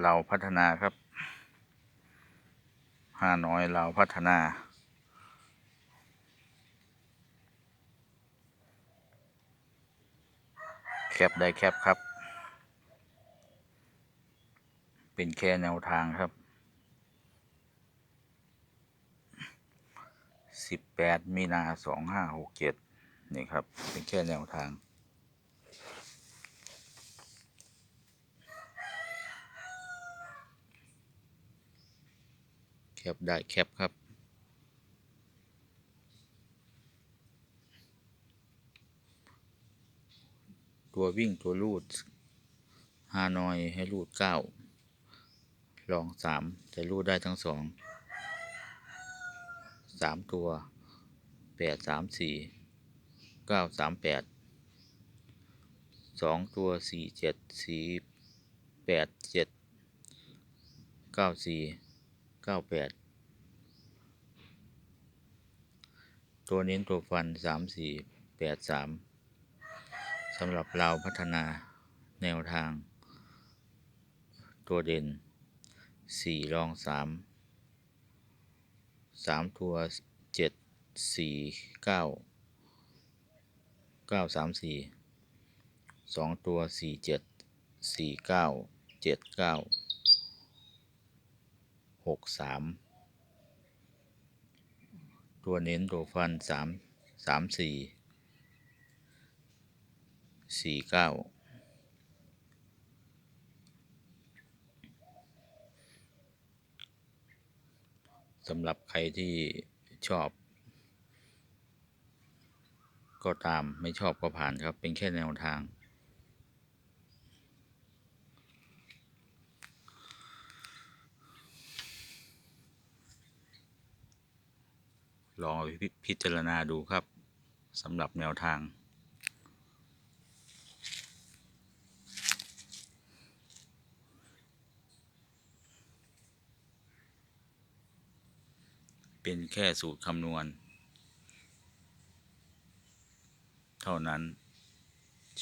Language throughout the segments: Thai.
เราพัฒนาครับห้าน้อยเราพัฒนา แคปได้แคปครับ เป็นแค่แนวทางครับสิบแปดมีนาสองห้าหกเจ็ดนี่ครับ เป็นแค่แนวทาง แคปได้แคปครับ ตัววิ่งตัวรูดฮานอยให้รูดเก้าลองสามแต่รูดได้ทั้งสองสามตัวแปดสามสี่เก้าสามแปดสองตัวสี่เจ็ดสี่แปดเจ็ดเก้าสี่ เก้าแปดตัวเน้นตัวฟันสามสี่แปดสามสำหรับเราพัฒนาแนวทาง ตัวเด่นสี่รองสามสามตัวเจ็ดสี่เก้าเก้าสามสี่สองตัวสี่เจ็ดสี่เก้าเจ็ดเก้า หกสามตัวเน้นตัวฟันสามสามสี่สี่เก้าสำหรับใครที่ชอบ ก็ตามไม่ชอบก็ผ่านครับ เป็นแค่แนวทาง ลองพิจารณาดูครับสำหรับแนวทาง เป็นแค่สูตรคำนวณ เท่านั้น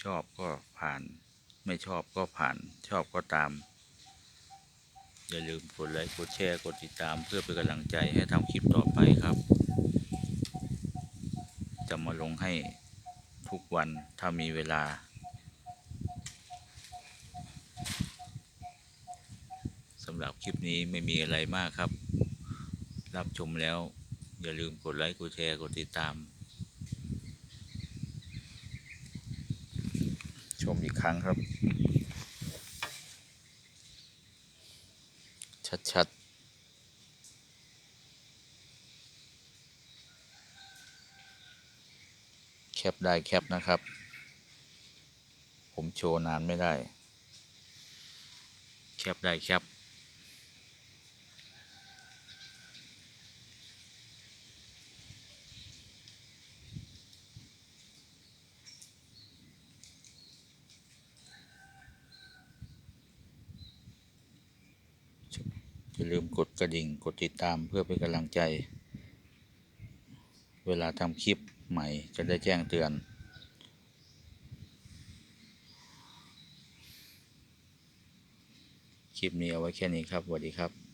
ชอบก็ผ่าน ไม่ชอบก็ผ่าน ชอบก็ตามอย่าลืมกดไลค์ กดแชร์ กดติดตามเพื่อเป็นกำลังใจให้ทำคลิปต่อไปครับ จะมาลงให้ทุกวันถ้ามีเวลา สำหรับคลิปนี้ไม่มีอะไรมากครับ รับชมแล้ว อย่าลืมกดไลค์ กดแชร์ กดติดตาม ชมอีกครั้งครับ ชัดๆ แคปได้แคปนะครับ ผมโชว์นานไม่ได้ แคปได้แคปอย่าลืมกดกระดิ่ง กดติดตามเพื่อเป็นกำลังใจ เวลาทำคลิป ใหม่จะได้แจ้งเตือน คลิปนี้เอาไว้แค่นี้ครับสวัสดีครับ